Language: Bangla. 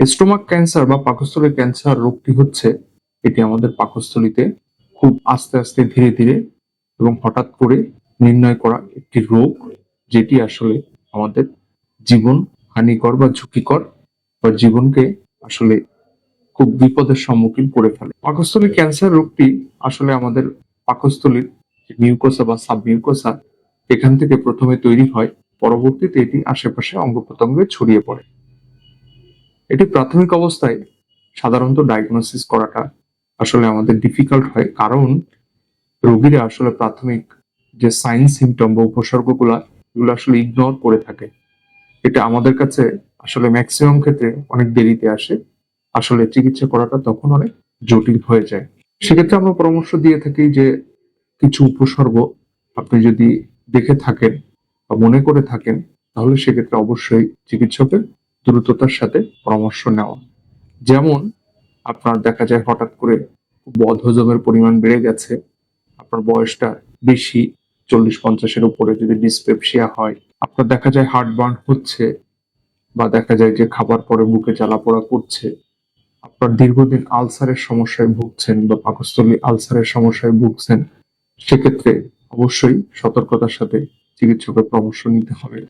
স্টোমাক ক্যান্সার বা পাকস্থলীর ক্যান্সার রোগটি হচ্ছে, এটি আমাদের পাকস্থলীতে খুব আস্তে আস্তে ধীরে ধীরে এবং হঠাৎ করে নির্ণয় করা একটি রোগ, যেটি আসলে আমাদের জীবন হানিকর বা ঝুঁকিকর বা জীবনকে আসলে খুব বিপদের সম্মুখীন করে ফেলে। পাকস্থলী ক্যান্সার রোগটি আসলে আমাদের পাকস্থলীর মিউকোসা বা সাবমিউকোসা, এখান থেকে প্রথমে তৈরি হয়, পরবর্তীতে এটি আশেপাশে অঙ্গ প্রত্যঙ্গে ছড়িয়ে পড়ে। এটি প্রাথমিক অবস্থায় সাধারণত ডায়াগনোসিস করাটা আসলে আমাদের ডিফিকাল্ট হয়, কারণ রোগীরা আসলে প্রাথমিক যে সাইন সিমটম বা উপসর্গগুলা, এগুলো আসলে ইগনোর করে থাকে। এটা আমাদের কাছে আসলে ম্যাক্সিমাম ক্ষেত্রে অনেক দেরিতে আসে। আসলে চিকিৎসা করাটা তখন অনেক জটিল হয়ে যায়। সেক্ষেত্রে আমরা পরামর্শ দিয়ে থাকি যে কিছু উপসর্গ আপনি যদি দেখে থাকেন বা মনে করে থাকেন, তাহলে সেক্ষেত্রে অবশ্যই চিকিৎসকের দ্রুততার সাথে পরামর্শ নেওয়া। যেমন, আপনার দেখা যায় হঠাৎ করে বদ হজমের পরিমাণ বেড়ে গেছে, আপনার বয়সটা বেশি, চল্লিশ পঞ্চাশের উপরে যদি ডিসপেপসিয়া হয়, আপনার দেখা যায় হার্ট বার্ন হচ্ছে বা দেখা যায় যে খাবার পরে বুকে জ্বালা পোড়া করছে, আপনার দীর্ঘদিন আলসারের সমস্যায় ভুগছেন বা পাকস্থলী আলসারের সমস্যায় ভুগছেন, সেক্ষেত্রে অবশ্যই সতর্কতার সাথে চিকিৎসকের পরামর্শ নিতে হবে।